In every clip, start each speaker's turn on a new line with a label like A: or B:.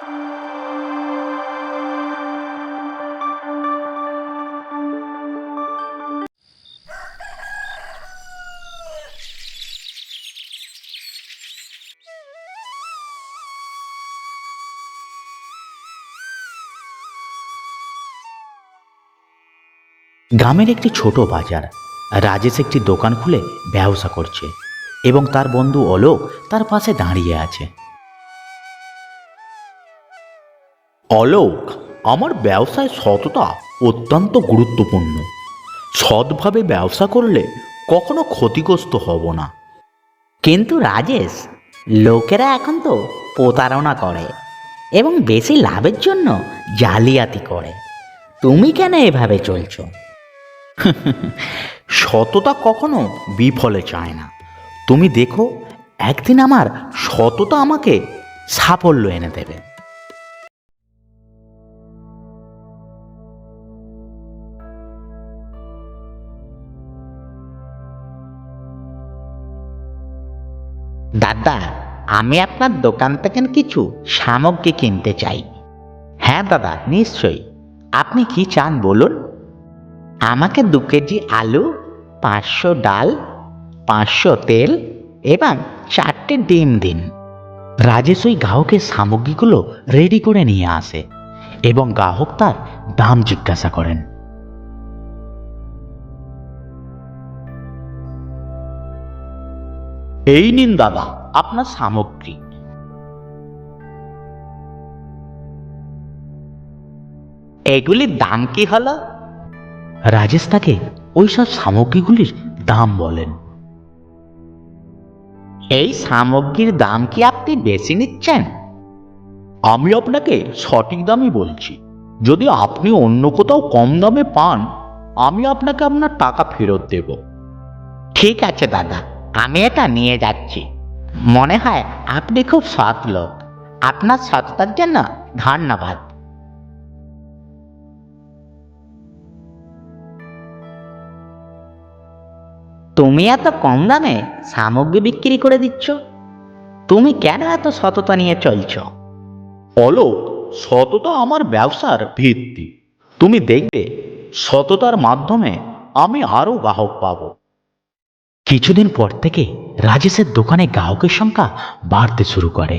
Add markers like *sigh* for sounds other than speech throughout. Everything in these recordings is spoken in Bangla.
A: গ্রামের একটি ছোট বাজার। রাজেশ একটি দোকান খুলে ব্যবসা করছে এবং তার বন্ধু অলোক তার পাশে দাঁড়িয়ে আছে। অলোক, আমার ব্যবসায় সততা অত্যন্ত গুরুত্বপূর্ণ। সৎভাবে ব্যবসা করলে কখনো ক্ষতিগ্রস্ত হব না।
B: কিন্তু রাজেশ, লোকেরা এখন তো প্রতারণা করে এবং বেশি লাভের জন্য জালিয়াতি করে। তুমি কেন এভাবে চলছো? *laughs*
A: সততা কখনো বিফলে চায় না। তুমি দেখো, একদিন আমার সততা আমাকে সাফল্য এনে দেবে।
B: দাদা, আমি আপনার দোকান থেকে কিছু সামগ্রী কিনতে চাই। হ্যাঁ দাদা, নিশ্চয়ই। আপনি কি চান বলুন? আমাকে দু কেজি আলু, পাঁচশো ডাল, পাঁচশো তেল এবং চারটে ডিম দিন।
A: রাজেশ ওই গ্রাহকের সামগ্রীগুলো রেডি করে নিয়ে আসে এবং গ্রাহক তার দাম জিজ্ঞাসা করেন। এই নিন দাদা, আপনার সামগ্রী।
B: এগুলির দাম কি হলো?
A: রাজেশ তাকে ওইসব সামগ্রীগুলির দাম বলেন।
B: এই সামগ্রীর দাম কি আপনি বেশি নিচ্ছেন?
A: আমি আপনাকে সঠিক দামই বলছি। যদি আপনি অন্য কোথাও কম দামে পান, আমি আপনাকে আপনার টাকা ফেরত দেব।
B: ঠিক আছে দাদা। আমি এটা নিয়ে যাচ্ছি। মনে হয় আপনি খুব সৎ লোক। আপনার সততার জন্য ধন্যবাদ। তুমি এত কম দামে সামগ্রী বিক্রি করে দিচ্ছ? তুমি কেন এত সততা নিয়ে চলছ?
A: অলোক, সততা আমার ব্যবসার ভিত্তি। তুমি দেখবে, সততার মাধ্যমে আমি আরও গ্রাহক পাবো। কিছুদিন পর থেকে রাজেশের দোকানে গ্রাহকের সংখ্যা বাড়তে শুরু করে।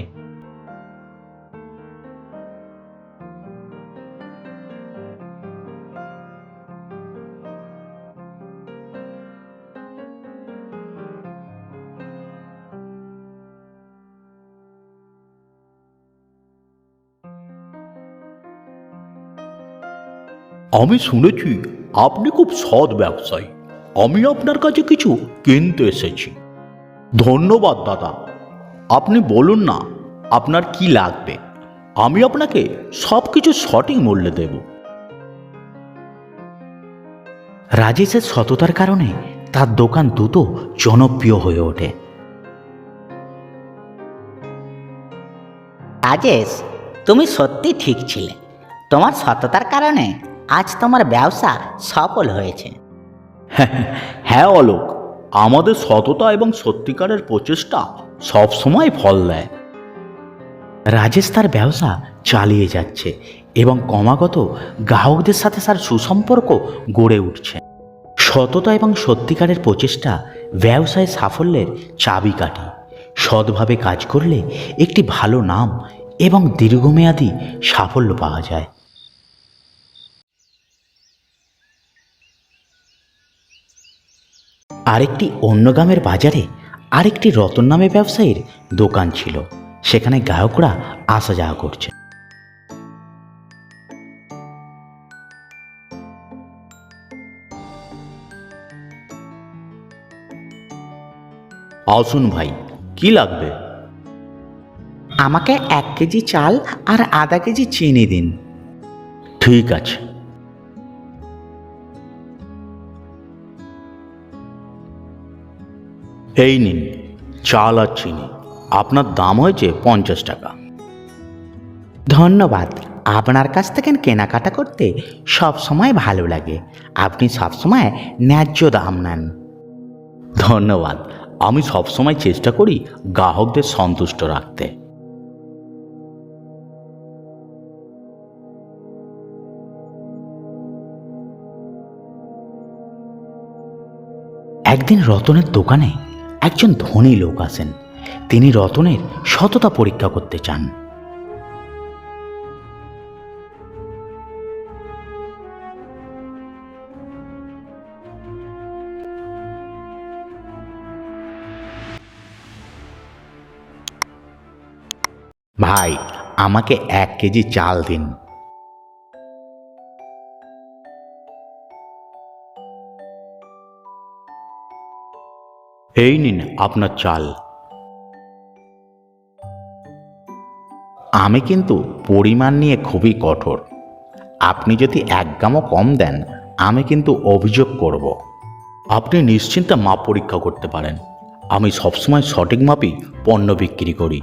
A: আমি শুনেছি আপনি খুব সৎ ব্যবসায়ী। আমি আপনার কাছে কিছু কিনতে এসেছি। ধন্যবাদ, দাদা। আপনি বলুন না, আপনার কি লাগবে? আমি আপনাকে সব কিছু সঠিক মূল্যে দেব। রাজেশের সততার কারণে তার দোকান দ্রুত জনপ্রিয় হয়ে ওঠে।
B: রাজেশ, তুমি সত্যি ঠিক ছিলে। তোমার সততার কারণে আজ তোমার ব্যবসা সফল হয়েছে।
A: হ্যাঁ অলোক। আমাদের সততা এবং সত্যিকারের প্রচেষ্টা সবসময় ফল দেয়। রাজেশ তার ব্যবসা চালিয়ে যাচ্ছে এবং ক্রমাগত গ্রাহকদের সাথে তার সুসম্পর্ক গড়ে উঠছে। সততা এবং সত্যিকারের প্রচেষ্টা ব্যবসায় সাফল্যের চাবিকাঠি। সৎভাবে কাজ করলে একটি ভালো নাম এবং দীর্ঘমেয়াদী সাফল্য পাওয়া যায়। আরেকটি অন্য গ্রামের বাজারে আরেকটি রতন নামে ব্যবসায়ীর দোকান ছিল। সেখানে গায়করা আসা যাওয়া করছে। আসুন ভাই কি লাগবে?
B: আমাকে এক কেজি চাল আর আধা কেজি চিনি দিন।
A: ঠিক আছে। এই নিন চাল আর চিনি। আপনার দাম হয়েছে পঞ্চাশ টাকা।
B: ধন্যবাদ। আপনার কাছ থেকে কেনাকাটা করতে সব সময় ভালো লাগে। আপনি সব সময় ন্যায্য দাম নেন।
A: ধন্যবাদ। আমি সবসময় চেষ্টা করি গ্রাহকদের সন্তুষ্ট রাখতে। একদিন রতনের দোকানে একজন ধনী লোক আসেন তিনি রতনের সততা পরীক্ষা করতে চান। ভাই, আমাকে এক কেজি চাল দিন। এই নিন আপনার চাল। আমি কিন্তু পরিমাণ নিয়ে খুবই কঠোর। আপনি যদি এক গামও কম দেন, আমি কিন্তু অভিযোগ করব। আপনি নিশ্চিন্তে মাপ পরীক্ষা করতে পারেন। আমি সবসময় সঠিক মাপই পণ্য বিক্রি করি।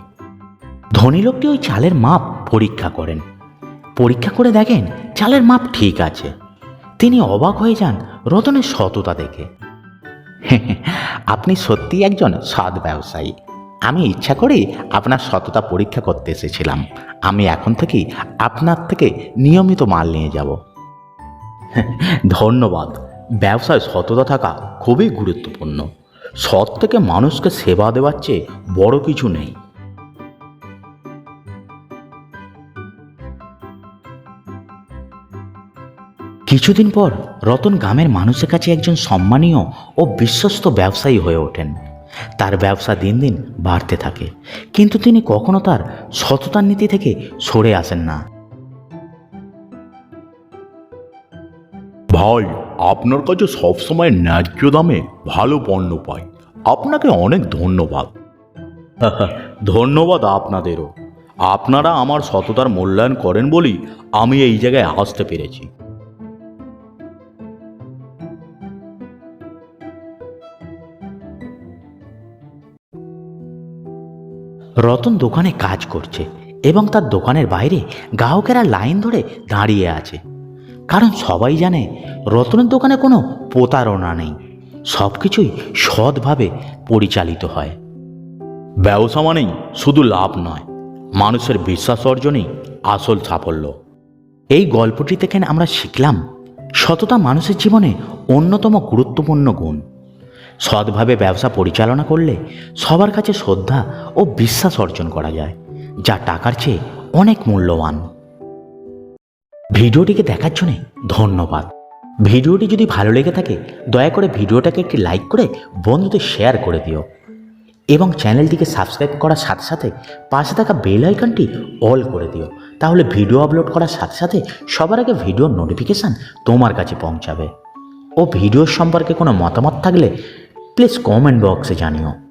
A: ধনী লোকটি ওই চালের মাপ পরীক্ষা করেন। পরীক্ষা করে দেখেন চালের মাপ ঠিক আছে। তিনি অবাক হয়ে যান রতনের সততা দেখে। *laughs* আপনি সত্যি একজন সৎ ব্যবসায়ী। আমি ইচ্ছা করেই আপনার সততা পরীক্ষা করতে এসেছিলাম। আমি এখন থেকেই আপনার থেকে নিয়মিত মাল নিয়ে যাব। *laughs* ধন্যবাদ। ব্যবসায় সততা থাকা খুবই গুরুত্বপূর্ণ। সৎ থেকে মানুষকে সেবা দেওয়ার চেয়ে বড় কিছু নেই। কিছুদিন পর রতন গ্রামের মানুষের কাছে একজন সম্মানীয় ও বিশ্বস্ত ব্যবসায়ী হয়ে ওঠেন। তার ব্যবসা দিন দিন বাড়তে থাকে কিন্তু তিনি কখনো তার সততার নীতি থেকে সরে আসেন না।
C: ভাই আপনার কাছে সবসময় ন্যায্য দামে ভালো পণ্য পাই। আপনাকে অনেক ধন্যবাদ। *laughs*
A: ধন্যবাদ আপনাদেরও। আপনারা আমার সততার মূল্যায়ন করেন বলেই আমি এই জায়গায় আসতে পেরেছি। রতন দোকানে কাজ করছে এবং তার দোকানের বাইরে গ্রাহকেরা লাইন ধরে দাঁড়িয়ে আছে। কারণ সবাই জানে রতনের দোকানে কোনো প্রতারণা নেই। সব কিছুই সৎভাবে পরিচালিত হয়। ব্যবসা মানেই শুধু লাভ নয় মানুষের বিশ্বাস অর্জনই আসল সাফল্য। এই গল্পটি থেকে আমরা শিখলাম সততা মানুষের জীবনে অন্যতম গুরুত্বপূর্ণ গুণ। সৎভাবে ব্যবসা পরিচালনা করলে সবার কাছে শ্রদ্ধা ও বিশ্বাস অর্জন করা যায়, যা টাকার চেয়ে অনেক মূল্যবান। ভিডিওটিকে দেখার জন্য ধন্যবাদ। ভিডিওটি যদি ভালো লেগে থাকে, দয়া করে ভিডিওটাকে একটি লাইক করে বন্ধুদের শেয়ার করে দিও। এবং চ্যানেলটিকে সাবস্ক্রাইব করার সাথে সাথে পাশে থাকা বেল আইকনটি অল করে দিও, তাহলে ভিডিও আপলোড করার সাথে সাথে সবার আগে ভিডিওর নোটিফিকেশান তোমার কাছে পৌঁছাবে। ও ভিডিওর সম্পর্কে কোনো মতামত থাকলে प्लीज़ कमेंट बॉक्स से जानियो।